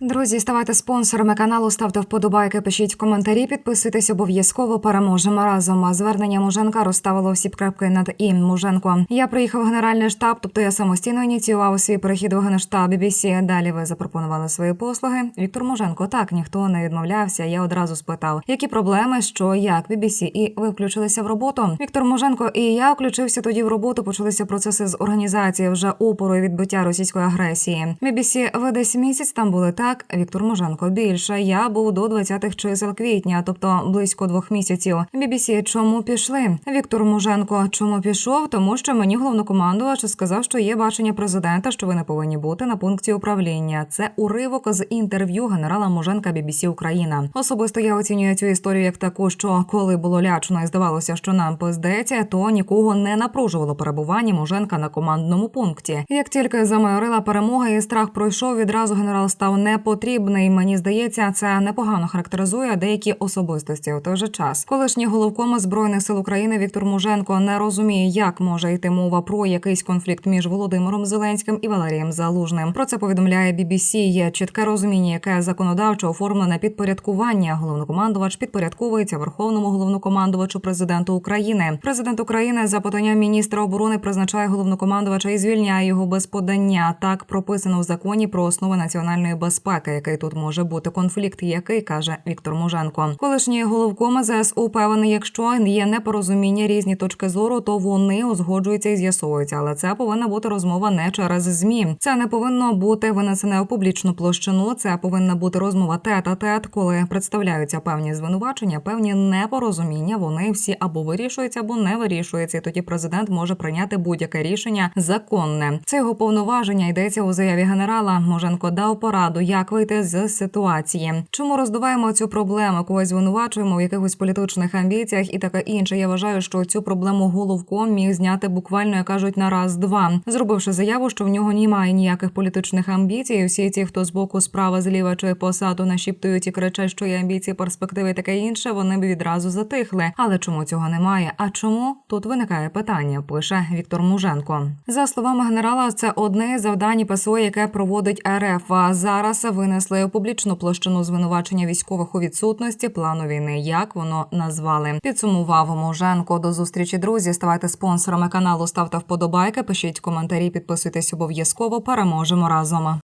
Друзі, ставайте спонсорами каналу, ставте вподобайки, пишіть коментарі, підписуйтесь обов'язково. Переможемо разом. А Звернення Муженка розставило всі крапки над і Муженко. Я приїхав в генеральний штаб, тобто я самостійно ініціював свій перехід в генштаб BBC. Далі ви запропонували свої послуги. Віктор Муженко так ніхто не відмовлявся. Я одразу спитав, які проблеми, що як BBC, і ви включилися в роботу. Віктор Муженко і я включився тоді в роботу. Почалися процеси з організації вже опору і відбиття російської агресії. BBC десь місяць там були так. Віктор Муженко більше. Я був до 20-х чисел квітня, тобто близько двох місяців. BBC чому пішли? Віктор Муженко чому пішов? Тому що мені головнокомандувач сказав, що є бачення президента, що ви не повинні бути на пункті управління. Це уривок з інтерв'ю генерала Муженка BBC Україна. Особисто я оцінюю цю історію як таку, що коли було лячно і здавалося, що нам пиздеться, то нікого не напружувало перебування Муженка на командному пункті. Як тільки замайорила перемога і страх пройшов, відразу генерал став непотрібний. Мені здається, це непогано характеризує деякі особистості у той же час. Колишній головком збройних сил України Віктор Муженко не розуміє, як може йти мова про якийсь конфлікт між Володимиром Зеленським і Валерієм Залужним. Про це повідомляє BBC. Є чітке розуміння, яке законодавчо оформлене підпорядкування. Головнокомандувач підпорядковується верховному головнокомандувачу президенту України. Президент України за поданням міністра оборони призначає головнокомандувача і звільняє його без подання. Так прописано в законі про основи національної безпеки, який тут може бути конфлікт, який каже Віктор Муженко. Колишній головком ЗСУ певний, якщо є непорозуміння, різні точки зору, то вони узгоджуються і з'ясовуються. Але це повинна бути розмова не через змі. Це не повинно бути винесене у публічну площину. Це повинна бути розмова тет-а-тет, коли представляються певні звинувачення, певні непорозуміння. Вони всі або вирішуються, або не вирішуються. І тоді президент може прийняти будь-яке рішення законне. Це його повноваження йдеться у заяві генерала. Моженко дав пораду, як вийти з ситуації. Чому роздуваємо цю проблему? Когось звинувачуємо в якихось політичних амбіціях і таке інше. Я вважаю, що цю проблему головком міг зняти буквально, як кажуть, на раз-два, зробивши заяву, що в нього немає ніяких політичних амбіцій. Всі ті, хто з боку справа, зліва чи посаду нашіптують і кричать, що є амбіції, перспективи таке інше, вони б відразу затихли. Але чому цього немає? А чому тут виникає питання? Пише Віктор Муженко. За словами генерала, це одне з завдань ПСО, яке проводить РФ. А зараз винесли у публічну площину звинувачення військових у відсутності плану війни. Як воно назвали? Підсумував Муженко. До зустрічі, друзі. Ставайте спонсорами каналу, ставте вподобайки, пишіть коментарі, підписуйтесь обов'язково. Переможемо разом.